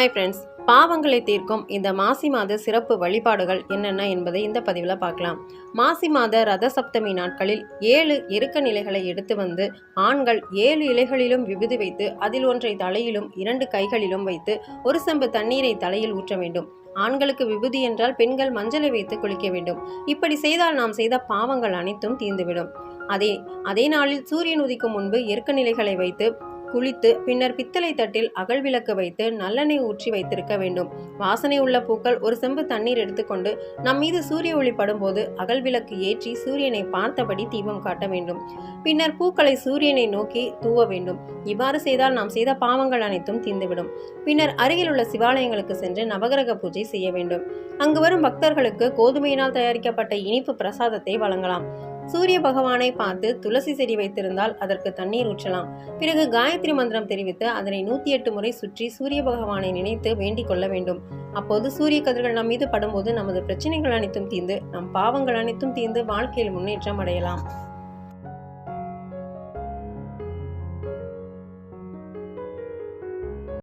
Hi friends பாவங்களை தீர்க்கும் இந்த மாசி மாத சிறப்பு வழிபாடுகள் என்னென்ன என்பதை இந்த பதிவில் பார்க்கலாம். மாசி மாத ரத சப்தமி நாட்களில் ஏழு எருக்க நிலைகளை எடுத்து வந்து ஆண்கள் ஏழு இலைகளிலும் விபூதி வைத்து அதில் ஒன்றை தலையிலும் இரண்டு கைகளிலும் வைத்து ஒரு செம்பு தண்ணீரை தலையில் ஊற்ற வேண்டும். ஆண்களுக்கு விபூதி என்றால் பெண்கள் மஞ்சளை வைத்து குளிக்க வேண்டும். இப்படி செய்தால் நாம் செய்த பாவங்கள் அனைத்தும் தீர்ந்துவிடும். அதே அதே நாளில் சூரியன் உதிக்கும் முன்பு எருக்க நிலைகளை வைத்து குளித்து பின்னர் பித்தளை தட்டில் அகல் விளக்கு வைத்து நல்லெண்ணெய் ஊற்றி வைத்திருக்க வேண்டும். வாசனை உள்ள பூக்கள் ஒரு செம்பு தண்ணீர் எடுத்துக்கொண்டு நம் மீது சூரிய ஒளி படும்போது அகல் விளக்கு ஏற்றி சூரியனை பார்த்தபடி தீபம் காட்ட வேண்டும். பின்னர் பூக்களை சூரியனை நோக்கி தூவ வேண்டும். இவ்வாறு செய்தால் நாம் செய்த பாவங்கள் அனைத்தும் தீர்ந்துவிடும். பின்னர் அருகில் உள்ள சிவாலயங்களுக்கு சென்று நவகிரக பூஜை செய்ய வேண்டும். அங்கு வரும் பக்தர்களுக்கு கோதுமையினால் தயாரிக்கப்பட்ட இனிப்பு பிரசாதத்தை வழங்கலாம். சூரிய பகவானை பார்த்து துளசி செடி வைத்திருந்தால் அதற்கு தண்ணீர் ஊற்றலாம். பிறகு காயத்ரி மந்திரம் தெரிவித்து அதனை நூத்தி எட்டு முறை சுற்றி சூரிய பகவானை நினைத்து வேண்டிக் கொள்ள வேண்டும். அப்போது சூரிய கதிர்கள் நம் மீது படும்போது நமது பிரச்சனைகள் அனைத்தும் தீர்ந்து நம் பாவங்கள் அனைத்தும் தீர்ந்து வாழ்க்கையில் முன்னேற்றம் அடையலாம்.